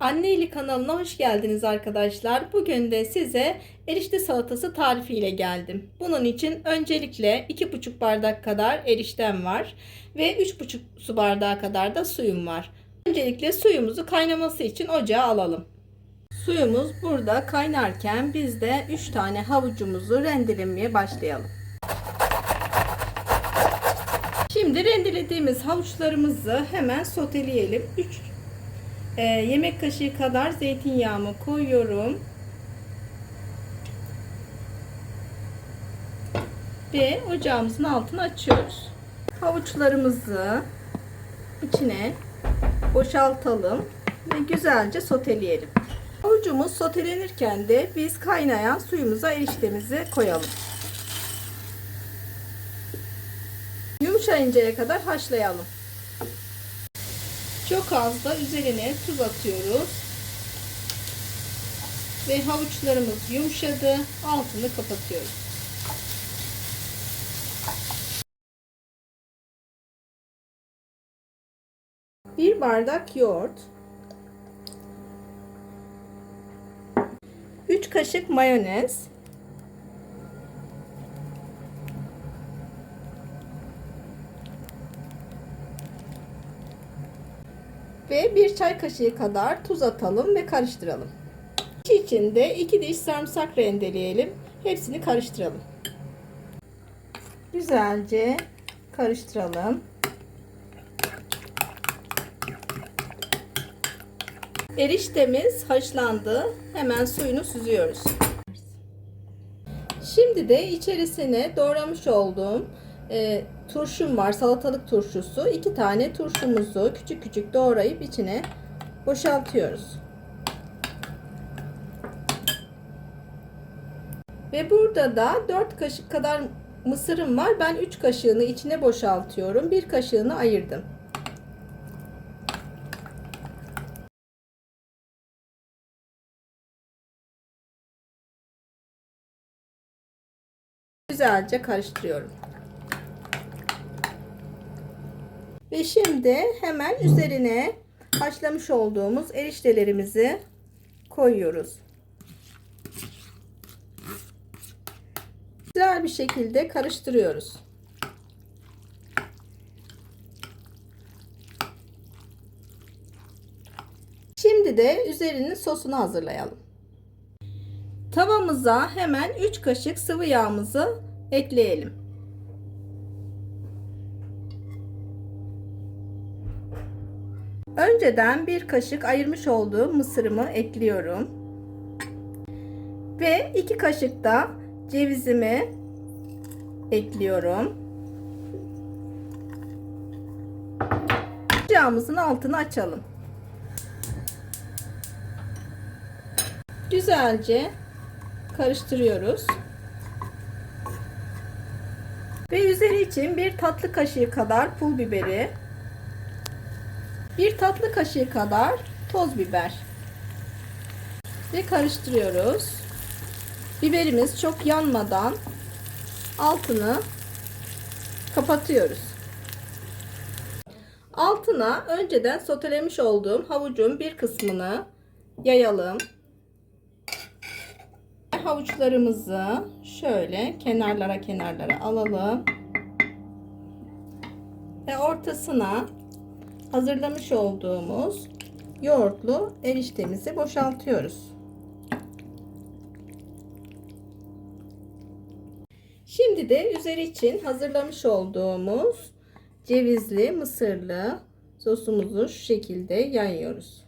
Anneyli kanalına hoş geldiniz arkadaşlar. Bugün de size erişte salatası tarifiyle geldim. Bunun için öncelikle 2,5 bardak kadar eriştem var ve 3,5 su bardağı kadar da suyum var. Öncelikle suyumuzu kaynaması için ocağa alalım. Suyumuz burada kaynarken biz de 3 tane havucumuzu rendelemeye başlayalım. Şimdi rendelediğimiz havuçlarımızı hemen soteleyelim. 3 e, yemek kaşığı kadar zeytinyağımı koyuyorum. Ve ocağımızın altını açıyoruz. Havuçlarımızı içine boşaltalım ve güzelce soteleyelim. Havucumuz sotelenirken de biz kaynayan suyumuza eriştemizi koyalım. Yumuşayıncaya kadar haşlayalım. Çok az da üzerine tuz atıyoruz. Ve havuçlarımız yumuşadı. Altını kapatıyoruz. Bir bardak yoğurt. 3 kaşık mayonez. Ve bir çay kaşığı kadar tuz atalım ve karıştıralım. İç içinde 2 diş sarımsak rendeleyelim. Hepsini karıştıralım. Güzelce karıştıralım. Eriştemiz haşlandı. Hemen suyunu süzüyoruz. Şimdi de içerisine doğramış olduğum e, turşum var. Salatalık turşusu. iki tane turşumuzu küçük küçük doğrayıp içine boşaltıyoruz. Ve burada da 4 kaşık kadar mısırım var. Ben 3 kaşığını içine boşaltıyorum. Bir kaşığını ayırdım. Güzelce karıştırıyorum. Ve şimdi hemen üzerine haşlamış olduğumuz eriştelerimizi koyuyoruz. Güzel bir şekilde karıştırıyoruz. Şimdi de üzerinin sosunu hazırlayalım. Tavamıza hemen 3 kaşık sıvı yağımızı ekleyelim. Önceden bir kaşık ayırmış olduğum mısırımı ekliyorum. Ve iki kaşık da cevizimi ekliyorum. Ocağımızın altını açalım. Güzelce karıştırıyoruz. Ve üzeri için bir tatlı kaşığı kadar pul biberi, bir tatlı kaşığı kadar toz biber ve karıştırıyoruz. Biberimiz çok yanmadan altını kapatıyoruz. Altına önceden sotelemiş olduğum havucun bir kısmını yayalım. Havuçlarımızı şöyle kenarlara kenarlara alalım. Ve ortasına hazırlamış olduğumuz yoğurtlu eriştemizi boşaltıyoruz. Şimdi de üzeri için hazırlamış olduğumuz cevizli mısırlı sosumuzu şu şekilde yayıyoruz.